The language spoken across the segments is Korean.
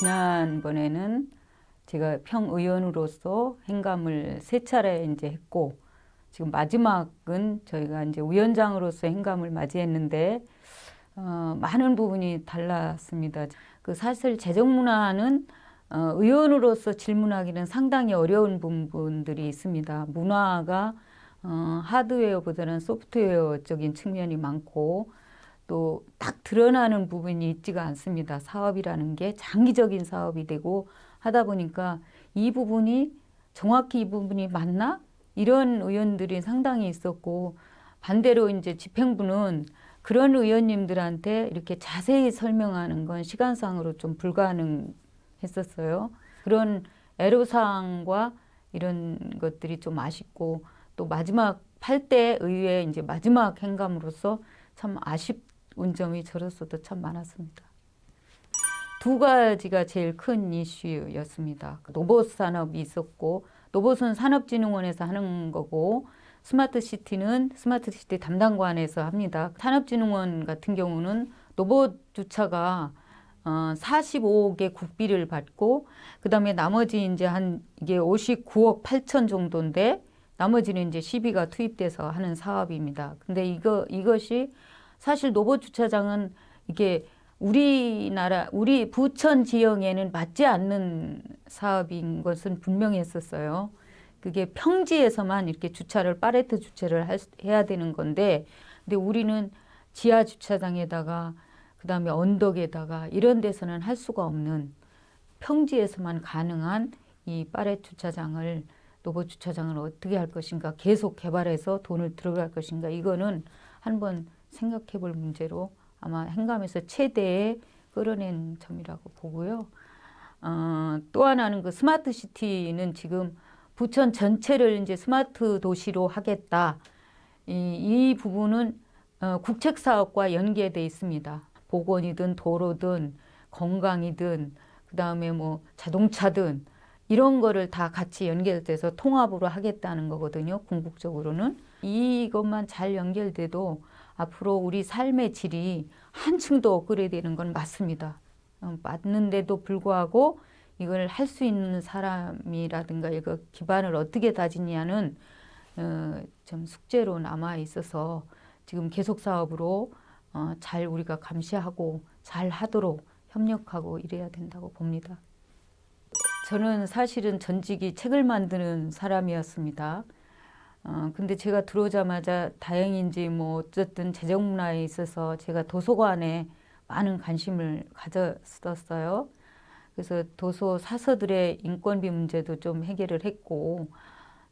지난번에는 제가 평의원으로서 행감을 세 차례 이제 했고 지금 마지막은 저희가 이제 위원장으로서 행감을 맞이했는데 어, 많은 부분이 달랐습니다. 그 사실 재정문화는 어, 의원으로서 질문하기는 상당히 어려운 부분들이 있습니다. 문화가 어, 하드웨어보다는 소프트웨어적인 측면이 많고 또 딱 드러나는 부분이 있지가 않습니다. 사업이라는 게 장기적인 사업이 되고 하다 보니까 이 부분이 정확히 이 부분이 맞나? 이런 의원들이 상당히 있었고 반대로 이제 집행부는 그런 의원님들한테 이렇게 자세히 설명하는 건 시간상으로 좀 불가능했었어요. 그런 애로사항과 이런 것들이 좀 아쉽고 또 마지막 8대 의회 이제 마지막 행감으로서 참 아쉬 운 점이 저로서도 참 많았습니다. 두 가지가 제일 큰 이슈였습니다. 그 로봇 산업이 있었고 로봇은 산업진흥원에서 하는 거고 스마트 시티는 스마트 시티 담당관에서 합니다. 산업진흥원 같은 경우는 로봇 주차가 어 45억의 국비를 받고 그다음에 나머지 이제 한 이게 59억 8천 정도인데 나머지는 이제 시비가 투입돼서 하는 사업입니다. 근데 이거 이것이 사실 로봇 주차장은 이게 우리나라 우리 부천 지역에는 맞지 않는 사업인 것은 분명했었어요. 그게 평지에서만 이렇게 주차를 파레트 주차를 할, 해야 되는 건데 근데 우리는 지하 주차장에다가 그다음에 언덕에다가 이런 데서는 할 수가 없는 평지에서만 가능한 이 파레트 주차장을 로봇 주차장을 어떻게 할 것인가 계속 개발해서 돈을 들어갈 것인가 이거는 한번 생각해 볼 문제로 아마 행감에서 최대의 끌어낸 점이라고 보고요. 어, 또 하나는 그 스마트 시티는 지금 부천 전체를 이제 스마트 도시로 하겠다. 이, 이 부분은 어, 국책 사업과 연계돼 있습니다. 보건이든 도로든 건강이든 그 다음에 뭐 자동차든 이런 거를 다 같이 연결돼서 통합으로 하겠다는 거거든요. 궁극적으로는 이것만 잘 연결돼도 앞으로 우리 삶의 질이 한층 더 업그레이드되는 건 맞습니다. 어, 맞는데도 불구하고 이걸 할 수 있는 사람이라든가 이거 기반을 어떻게 다지냐는 어, 좀 숙제로 남아 있어서 지금 계속 사업으로 어, 잘 우리가 감시하고 잘 하도록 협력하고 이래야 된다고 봅니다. 저는 사실은 전직이 책을 만드는 사람이었습니다. 어, 근데 제가 들어오자마자 다행인지 뭐 어쨌든 재정 문화에 있어서 제가 도서관에 많은 관심을 가졌었어요. 그래서 도서 사서들의 인건비 문제도 좀 해결을 했고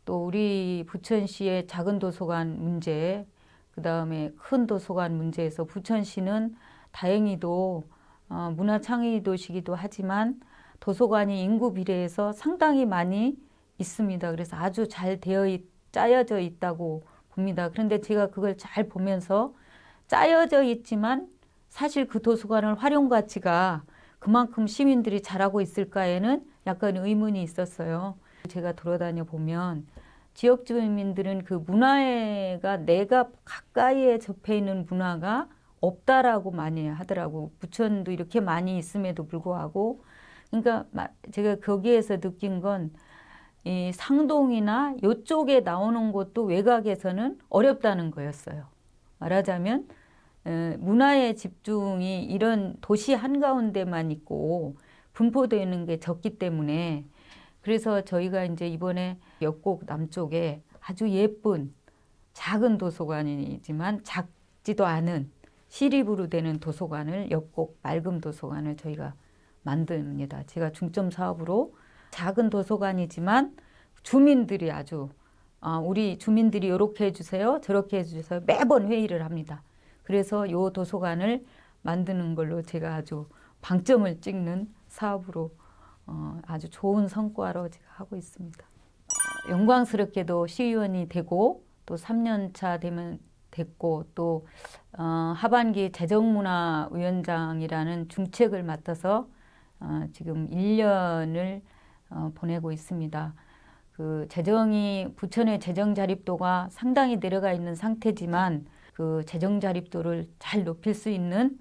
또 우리 부천시의 작은 도서관 문제 그 다음에 큰 도서관 문제에서 부천시는 다행히도 어, 문화창의 도시기도 하지만 도서관이 인구 비례해서 상당히 많이 있습니다. 그래서 아주 잘 되어 있, 짜여져 있다고 봅니다. 그런데 제가 그걸 잘 보면서 짜여져 있지만 사실 그 도서관을 활용 가치가 그만큼 시민들이 잘하고 있을까에는 약간 의문이 있었어요. 제가 돌아다녀 보면 지역 주민들은 그 문화가 내가 가까이에 접해 있는 문화가 없다라고 많이 하더라고. 부천도 이렇게 많이 있음에도 불구하고 그러니까 제가 거기에서 느낀 건 이 상동이나 요쪽에 나오는 곳도 외곽에서는 어렵다는 거였어요. 말하자면 문화의 집중이 이런 도시 한가운데만 있고 분포되는 게 적기 때문에 그래서 저희가 이제 이번에 역곡 남쪽에 아주 예쁜 작은 도서관이지만 작지도 않은 시립으로 되는 도서관을 역곡 맑음 도서관을 저희가 만듭니다. 제가 중점 사업으로 작은 도서관이지만 주민들이 아주 아, 우리 주민들이 이렇게 해주세요, 저렇게 해주세요 매번 회의를 합니다. 그래서 요 도서관을 만드는 걸로 제가 아주 방점을 찍는 사업으로 어, 아주 좋은 성과로 제가 하고 있습니다. 어, 영광스럽게도 시의원이 되고 또 3년 차 되면 됐고 또 어, 하반기 재정문화위원장이라는 중책을 맡아서 어, 지금 1년을 어, 보내고 있습니다. 그 재정이 부천의 재정 자립도가 상당히 내려가 있는 상태지만 그 재정 자립도를 잘 높일 수 있는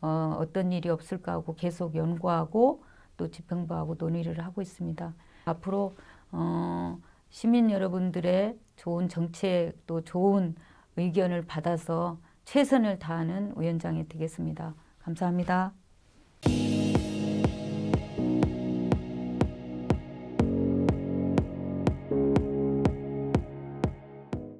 어, 어떤 일이 없을까 하고 계속 연구하고 또 집행부하고 논의를 하고 있습니다. 앞으로 어, 시민 여러분들의 좋은 정책 또 좋은 의견을 받아서 최선을 다하는 위원장이 되겠습니다. 감사합니다.